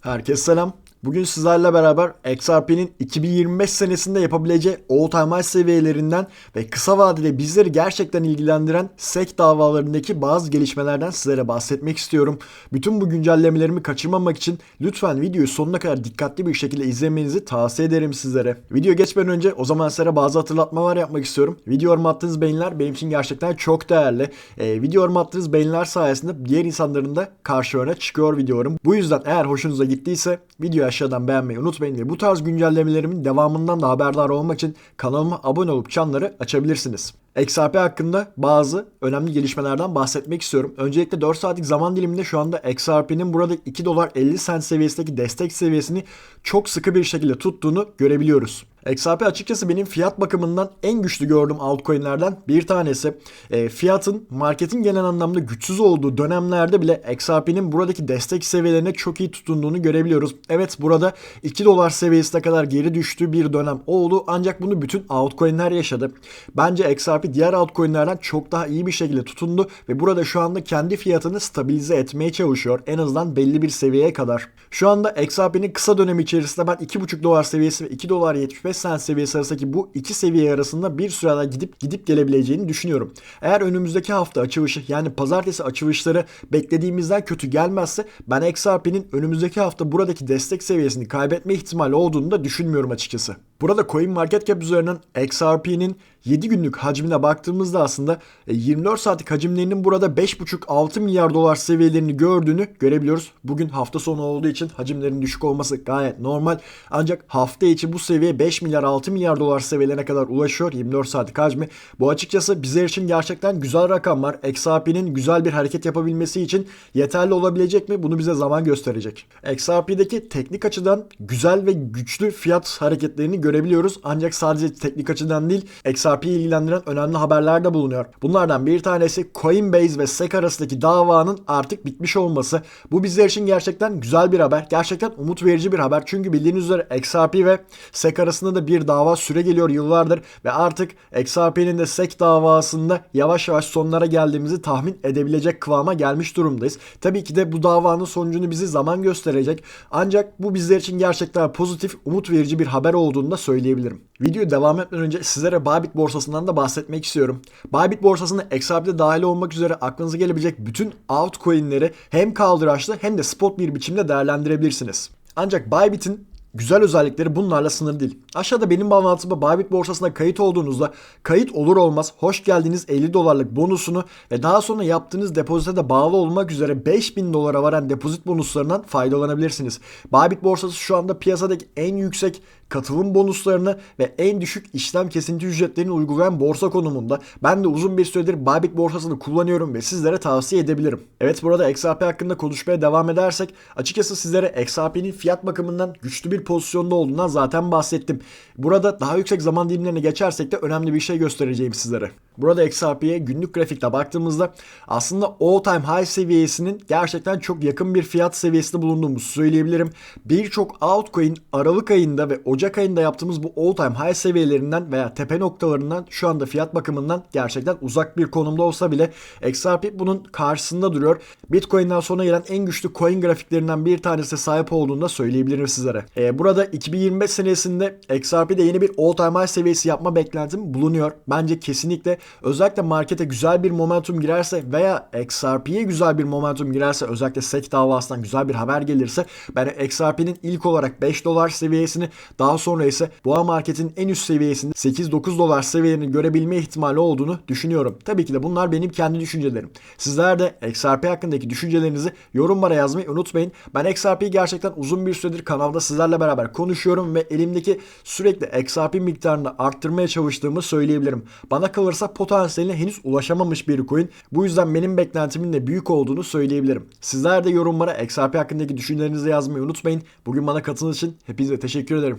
Herkese selam. Bugün sizlerle beraber XRP'nin 2025 senesinde yapabileceği all-time high seviyelerinden ve kısa vadede bizleri gerçekten ilgilendiren SEC davalarındaki bazı gelişmelerden sizlere bahsetmek istiyorum. Bütün bu güncellemelerimi kaçırmamak için lütfen videoyu sonuna kadar dikkatli bir şekilde izlemenizi tavsiye ederim sizlere. Video geçmeden önce o zaman sizlere bazı hatırlatmalar yapmak istiyorum. Video attığınız beğeniler benim için gerçekten çok değerli. Ee, video attığınız beğeniler sayesinde diğer insanların da karşı öne çıkıyor videolarım. Bu yüzden eğer hoşunuza gittiyse videoyu aşağıdan beğenmeyi unutmayın ve bu tarz güncellemelerimin devamından da haberdar olmak için kanalıma abone olup çanları açabilirsiniz. XRP hakkında bazı önemli gelişmelerden bahsetmek istiyorum. Öncelikle 4 saatlik zaman diliminde şu anda XRP'nin burada 2 dolar 50 sent seviyesindeki destek seviyesini çok sıkı bir şekilde tuttuğunu görebiliyoruz. XRP açıkçası benim fiyat bakımından en güçlü gördüğüm altcoin'lerden bir tanesi. E, fiyatın marketin genel anlamda güçsüz olduğu dönemlerde bile XRP'nin buradaki destek seviyelerine çok iyi tutunduğunu görebiliyoruz. Evet burada 2 dolar seviyesine kadar geri düştüğü bir dönem oldu ancak bunu bütün altcoin'ler yaşadı. Bence XRP diğer altcoin'lerden çok daha iyi bir şekilde tutundu ve burada şu anda kendi fiyatını stabilize etmeye çalışıyor. En azından belli bir seviyeye kadar. Şu anda XRP'nin kısa dönemi içerisinde ben 2,5 dolar seviyesi ve 2 dolar 75 sent seviyesi arasındaki bu iki seviye arasında bir sürede gidip gidip gelebileceğini düşünüyorum. Eğer önümüzdeki hafta açılışı yani pazartesi açılışları beklediğimizden kötü gelmezse ben XRP'nin önümüzdeki hafta buradaki destek seviyesini kaybetme ihtimali olduğunu da düşünmüyorum açıkçası. Burada CoinMarketCap üzerinden XRP'nin 7 günlük hacmine baktığımızda aslında 24 e, saatlik hacimlerinin burada 5,5-6 milyar dolar seviyelerini gördüğünü görebiliyoruz. Bugün hafta sonu olduğu için hacimlerin düşük olması gayet normal. Ancak hafta içi bu seviye 5 milyar 6 milyar dolar seviyelerine kadar ulaşıyor 24 saatlik hacmi. Bu açıkçası bizler için gerçekten güzel rakamlar. XRP'nin güzel bir hareket yapabilmesi için yeterli olabilecek mi? Bunu bize zaman gösterecek. XRP'deki teknik açıdan güzel ve güçlü fiyat hareketlerini görebiliyoruz. Ancak sadece teknik açıdan değil XRP'yi ilgilendiren önemli haberler de bulunuyor. Bunlardan bir tanesi Coinbase ve SEC arasındaki davanın artık bitmiş olması. Bu bizler için gerçekten güzel bir haber. Gerçekten umut verici bir haber. Çünkü bildiğiniz üzere XRP ve SEC arasında da bir dava süre geliyor yıllardır ve artık XRP'nin de SEC davasında yavaş yavaş sonlara geldiğimizi tahmin edebilecek kıvama gelmiş durumdayız. Tabii ki de bu davanın sonucunu bizi zaman gösterecek. Ancak bu bizler için gerçekten pozitif, umut verici bir haber olduğunu da söyleyebilirim. Videoyu devam etmeden önce sizlere Bybit borsasından da bahsetmek istiyorum. Bybit borsasında XRP'de dahil olmak üzere aklınıza gelebilecek bütün altcoin'leri hem kaldıraçlı hem de spot bir biçimde değerlendirebilirsiniz. Ancak Bybit'in Güzel özellikleri bunlarla sınırlı değil. Aşağıda benim bağlantımda Bybit borsasına kayıt olduğunuzda kayıt olur olmaz hoş geldiniz 50 dolarlık bonusunu ve daha sonra yaptığınız depozite de bağlı olmak üzere 5000 dolara varan depozit bonuslarından faydalanabilirsiniz. Bybit borsası şu anda piyasadaki en yüksek katılım bonuslarını ve en düşük işlem kesinti ücretlerini uygulayan borsa konumunda. Ben de uzun bir süredir Bybit borsasını kullanıyorum ve sizlere tavsiye edebilirim. Evet burada XRP hakkında konuşmaya devam edersek açıkçası sizlere XRP'nin fiyat bakımından güçlü bir pozisyonda olduğundan zaten bahsettim. Burada daha yüksek zaman dilimlerine geçersek de önemli bir şey göstereceğim sizlere. Burada XRP'ye günlük grafikte baktığımızda aslında all time high seviyesinin gerçekten çok yakın bir fiyat seviyesinde bulunduğumuzu söyleyebilirim. Birçok altcoin Aralık ayında ve Ocak ayında yaptığımız bu all time high seviyelerinden veya tepe noktalarından şu anda fiyat bakımından gerçekten uzak bir konumda olsa bile XRP bunun karşısında duruyor. Bitcoin'den sonra gelen en güçlü coin grafiklerinden bir tanesine sahip olduğunu da söyleyebilirim sizlere. Ee, burada 2025 senesinde XRP'de yeni bir all time high seviyesi yapma beklentim bulunuyor. Bence kesinlikle özellikle markete güzel bir momentum girerse veya XRP'ye güzel bir momentum girerse özellikle SEC davasından güzel bir haber gelirse ben XRP'nin ilk olarak 5 dolar seviyesini daha sonra ise boğa marketin en üst seviyesinde 8-9 dolar seviyelerini görebilme ihtimali olduğunu düşünüyorum. Tabii ki de bunlar benim kendi düşüncelerim. Sizler de XRP hakkındaki düşüncelerinizi yorumlara yazmayı unutmayın. Ben XRP'yi gerçekten uzun bir süredir kanalda sizlerle beraber konuşuyorum ve elimdeki sürekli XRP miktarını arttırmaya çalıştığımı söyleyebilirim. Bana kalırsa potansiyeline henüz ulaşamamış bir coin. Bu yüzden benim beklentimin de büyük olduğunu söyleyebilirim. Sizler de yorumlara XRP hakkındaki düşüncelerinizi yazmayı unutmayın. Bugün bana katıldığınız için hepinize teşekkür ederim.